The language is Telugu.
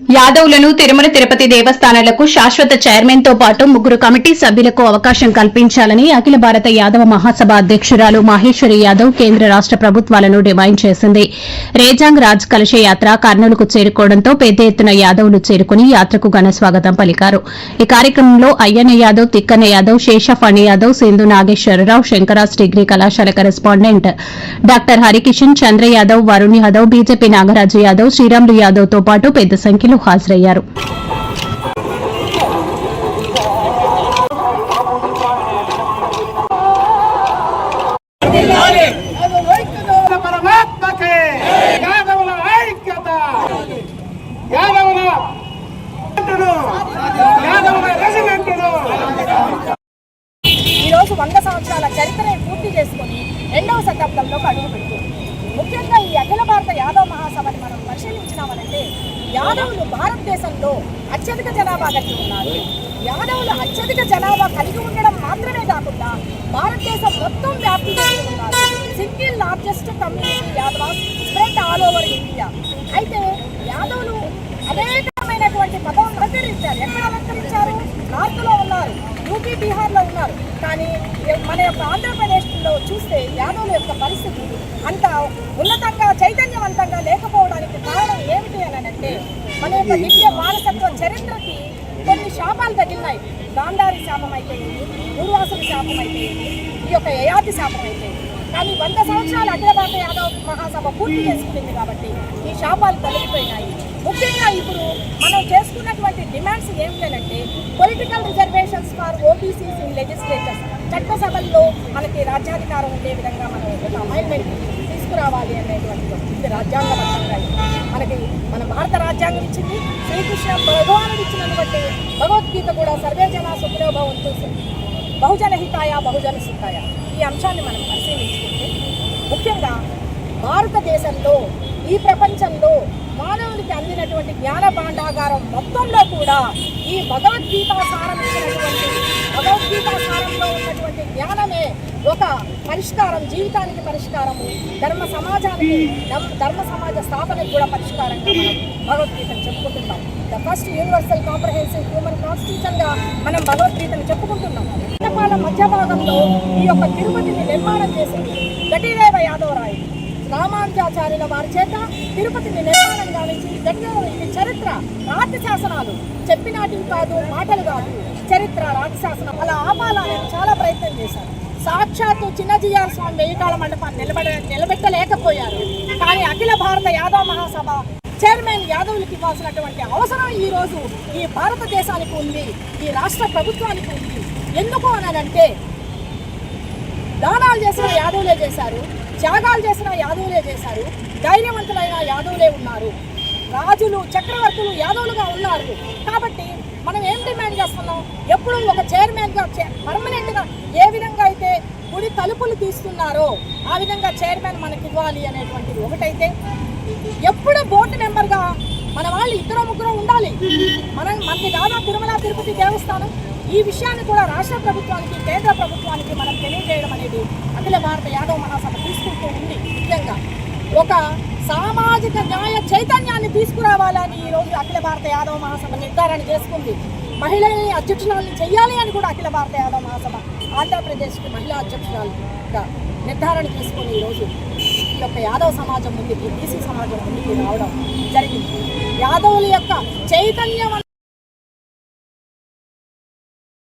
యాదవులను తిరుమల తిరుపతి దేవస్థానాలకు శాశ్వత చైర్మన్తో పాటు ముగ్గురు కమిటీ సభ్యులకు అవకాశం కల్పించాలని అఖిల భారత యాదవ మహాసభ అధ్యక్షురాలు మహేశ్వరి యాదవ్ కేంద్ర రాష్ట ప్రభుత్వాలను డిమాండ్ చేసింది. రేజాంగ్ రాజ్ కలశ యాత్ర కర్నూలుకు చేరుకోవడంతో పెద్ద ఎత్తున యాదవులు చేరుకుని యాత్రకు ఘన స్వాగతం పలికారు. ఈ కార్యక్రమంలో అయ్యన్న యాదవ్ తిక్కన్న యాదవ్ శేషఫణి యాదవ్ సింధు నాగేశ్వరరావు శంకరాజ్ డిగ్రీ కళాశాల correspondent doctor Harikishan Chandra Yadav Varun Yadav BJP Nagaraju Yadav Sriramulu యాదవ్తో పాటు పెద్ద సంఖ్యలో హాజరయ్యారు. యాదవుల రెజిమెంటును. ఈరోజు వంద సంవత్సరాల చరిత్రని పూర్తి చేసుకొని రెండవ శతాబ్దంలోకి అడుగుపెడుతుంది. ముఖ్యంగా ఈ అఖిల భారత యాదవ మహాసభని మనం పరిశీలించినామనంటే యాదవులు భారతదేశంలో అత్యధిక జనాభా కలిగి ఉన్నారు. యాదవులు అత్యధిక జనాభా కలిగి ఉండడం మాత్రమే కాకుండా భారతదేశం మొత్తం వ్యాప్తి చెంది ఉన్నారు. Single largest community Yadavas spread all over India అయితే యాదవులు అనేకమైనటువంటి పదవులు అలంకరించారు ఎక్కడ అలంకరించారు నార్త్లో ఉన్నారు. యూపీ బీహార్లో ఉన్నారు. కానీ మన యొక్క ఆంధ్రప్రదేశ్లో చూస్తే యాదవుల యొక్క పరిస్థితి అంత ఉన్నతంగా చైతన్యవంతంగా లేకపోవడానికి కారణం ఏమిటి అని అంటే మన యొక్క దివ్య వారసత్వ చరిత్రకి కొన్ని శాపాలు తగిలినాయి. గాంధారి శాపం అయిపోయింది గురువాసుల శాపం అయిపోయింది ఈ యొక్క యయాతి శాపం అయిపోయింది కానీ వంద సంవత్సరాలు అఖిల భారత యాదవ మహాసభ పూర్తి చేసుకుంది కాబట్టి ఈ శాపాలు తొలగిపోయినాయి. ముఖ్యంగా ఇప్పుడు మనం విధంగా మనం ఒక అమైన్మెంట్ తీసుకురావాలి అనేటువంటి ఇది రాజ్యాంగబద్ధంగా మనకి మన భారత రాజ్యాంగం ఇచ్చింది శ్రీకృష్ణ భగవానుడు ఇచ్చినటువంటి భగవద్గీత కూడా సర్వే జన సుఖినో భవంతు బహుజన హితాయ బహుజన సుఖాయ ఈ అంశాన్ని మనం పరిశీలించుకుంటే ముఖ్యంగా భారతదేశంలో ఈ ప్రపంచంలో మానవునికి అందినటువంటి జ్ఞాన భాండాగారం మొత్తంలో కూడా ఈ భగవద్గీత సారం ఇచ్చినటువంటి భగవద్గీత సారంలో ఉన్నటువంటి జ్ఞానమే ఒక పరిష్కారం జీవితానికి పరిష్కారము ధర్మ సమాజానికి ధర్మ- సమాజ స్థాపనకు కూడా పరిష్కారంగా మనం భగవద్గీతను చెప్పుకుంటున్నాం. The first universal comprehensive human కాన్స్టిట్యూషన్గా మనం భగవద్గీతను చెప్పుకుంటున్నాం. నేపాల మధ్య భాగంలో ఈ యొక్క తిరుపతిని నిర్మాణం చేసింది గటిదేవ యాదవరాయ్ రామానుజాచార్యుల వారి చేత తిరుపతిని నిర్మాణం గావించింది దగ్గర ఇది చరిత్ర రాతి శాసనాలు. చెప్పినాటివి కాదు మాటలు కాదు. చరిత్ర రాతి శాసనం. అలా ఆపాలని చాలా ప్రయత్నం చేశారు. సాక్షాత్తు చిన్నజీఆర్ స్వామి వెయ్యికాల మండపాన్ని నిలబడ నిలబెట్టలేకపోయారు. కానీ అఖిల భారత యాదవ మహాసభ చైర్మన్ యాదవులకు ఇవ్వాల్సినటువంటి అవసరం ఈ రోజు ఈ భారతదేశానికి ఉంది ఈ రాష్ట్ర ప్రభుత్వానికి ఉంది. ఎందుకు అనంటే దానాలు చేసిన యాదవులే చేశారు. త్యాగాలు చేసిన యాదవులే చేశారు. ధైర్యవంతులైన యాదవులే ఉన్నారు. రాజులు చక్రవర్తులు యాదవులుగా ఉన్నారు. కాబట్టి మనం ఏం డిమాండ్ చేస్తున్నాం? ఎప్పుడు ఒక చైర్మన్గా పర్మనెంట్గా ఏ విధంగా అయితే గుడి తలుపులు తీస్తున్నారో ఆ విధంగా చైర్మన్ మనకి ఇవ్వాలి అనేటువంటిది ఒకటైతే ఎప్పుడూ బోర్డు మెంబర్గా మన వాళ్ళు ఇద్దరు ముగ్గురు ఉండాలి. మనం మనకి దాదా తిరుమల తిరుపతి దేవస్థానం ఈ విషయాన్ని కూడా రాష్ట్ర ప్రభుత్వానికి కేంద్ర ప్రభుత్వానికి మనం తెలియజేయడం అనేది అఖిల భారత యాదవ మహాసభ తీసుకుంటూ ఉంది. ముఖ్యంగా ఒక సామాజిక న్యాయ చైతన్యాన్ని తీసుకురావాలని ఈ రోజు అఖిల భారత యాదవ మహాసభ నిర్ధారణ చేసుకుంది. మహిళల్ని అధ్యక్షురాలను చేయాలి అని కూడా అఖిల భారత యాదవ మహాసభ ఆంధ్రప్రదేశ్కి మహిళా అధ్యక్షురాలుగా నిర్ధారణ తీసుకుని ఈరోజు ఈ యొక్క యాదవ సమాజం ముందుకి బీసీ సమాజం ముందుకి రావడం జరిగింది. యాదవుల యొక్క చైతన్యం